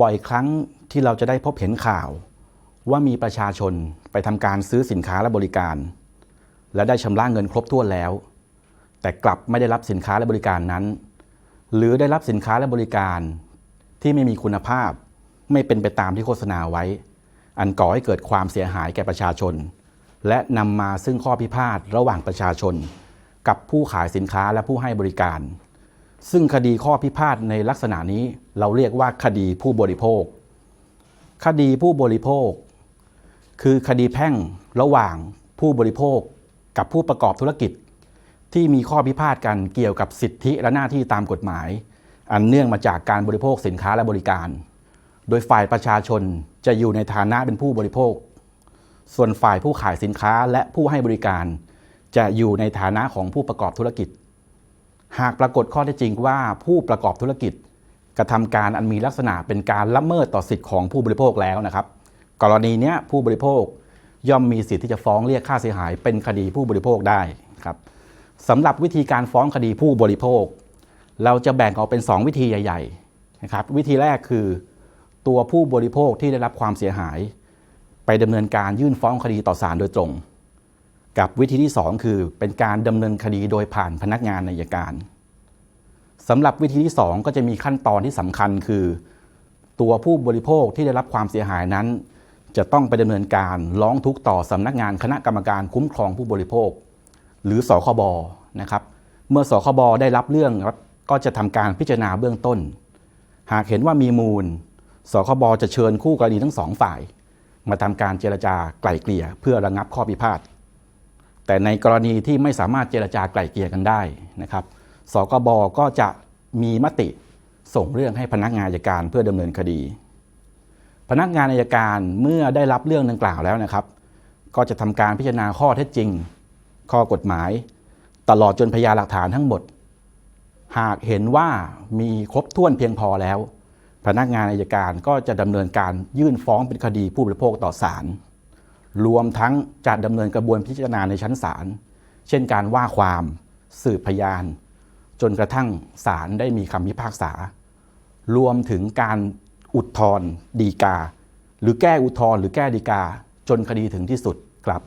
บ่อยครั้งที่เราจะได้พบเห็นข่าว ว่ามีประชาชนไปทำการซื้อสินค้าและบริการ และได้ชำระเงินครบถ้วนแล้ว แต่กลับไม่ได้รับสินค้าและบริการนั้น หรือได้รับสินค้าและบริการที่ไม่มีคุณภาพ ไม่เป็นไปตามที่โฆษณาไว้ อันก่อให้เกิดความเสียหายแก่ประชาชน และนำมาซึ่งข้อพิพาทระหว่างประชาชน กับผู้ขายสินค้าและผู้ให้บริการ ซึ่งคดีข้อพิพาทในลักษณะนี้เราเรียกว่าคดีผู้บริโภค คดีผู้บริโภค คือคดีแพ่งระหว่างผู้บริโภคกับผู้ประกอบธุรกิจ ที่มีข้อพิพาทกันเกี่ยวกับสิทธิและหน้าที่ตามกฎหมาย อันเนื่องมาจากการบริโภคสินค้าและบริการ โดยฝ่ายประชาชนจะอยู่ในฐานะเป็นผู้บริโภค ส่วนฝ่ายผู้ขายสินค้าและผู้ให้บริการ จะอยู่ในฐานะของผู้ประกอบธุรกิจ หากปรากฏข้อเท็จจริงว่าผู้ประกอบธุรกิจกระทำการอันมีลักษณะเป็นการละเมิดต่อสิทธิของผู้บริโภคแล้วนะครับ กรณีนี้ผู้บริโภคย่อมมีสิทธิ์ที่จะฟ้องเรียกค่าเสียหายเป็นคดีผู้บริโภคได้ครับสำหรับวิธีการฟ้องคดีผู้บริโภค เราจะแบ่งออกเป็น 2 วิธีใหญ่ๆนะครับวิธีแรกคือ ตัวผู้บริโภคที่ได้รับความเสียหาย ไปดำเนินการยื่นฟ้องคดีต่อศาลโดยตรง กับวิธีที่ 2 คือเป็นการดำเนินคดีโดยผ่านพนักงานอัยการสำหรับวิธีที่ 2 ก็จะมีขั้นตอนที่สำคัญคือ ตัวผู้บริโภคที่ได้รับความเสียหายนั้น จะต้องไปดำเนินการร้องทุกข์ต่อสำนักงานคณะกรรมการคุ้มครองผู้บริโภค หรือสคบนะครับเมื่อสคบได้รับเรื่องครับก็จะทำการพิจารณาเบื้องต้น หากเห็นว่ามีมูลสคบจะเชิญคู่กรณีทั้งสองฝ่าย มาทำการเจรจาไกล่เกลี่ยเพื่อระงับข้อพิพาท แต่ในกรณีที่ไม่สามารถเจรจาไกล่เกลี่ยกันได้นะครับ สกบก็จะมีมติส่งเรื่องให้พนักงานอัยการเพื่อดำเนินคดี พนักงานอัยการเมื่อได้รับเรื่องดังกล่าวแล้วนะครับ ก็จะทำการพิจารณาข้อเท็จจริง ข้อกฎหมาย ตลอดจนพยานหลักฐานทั้งหมด หากเห็นว่ามีครบถ้วนเพียงพอแล้ว พนักงานอัยการก็จะดำเนินการยื่นฟ้องเป็นคดีผู้บริโภคต่อศาล รวมทั้งจะดำเนินกระบวนพิจารณาในชั้นศาล เช่นการว่าความสืบพยาน จนกระทั่งศาลได้มีคำพิพากษา รวมถึงการอุทธรณ์ดีกา หรือแก้อุทธรณ์หรือแก้ดีกา จนคดีถึงที่สุดครับ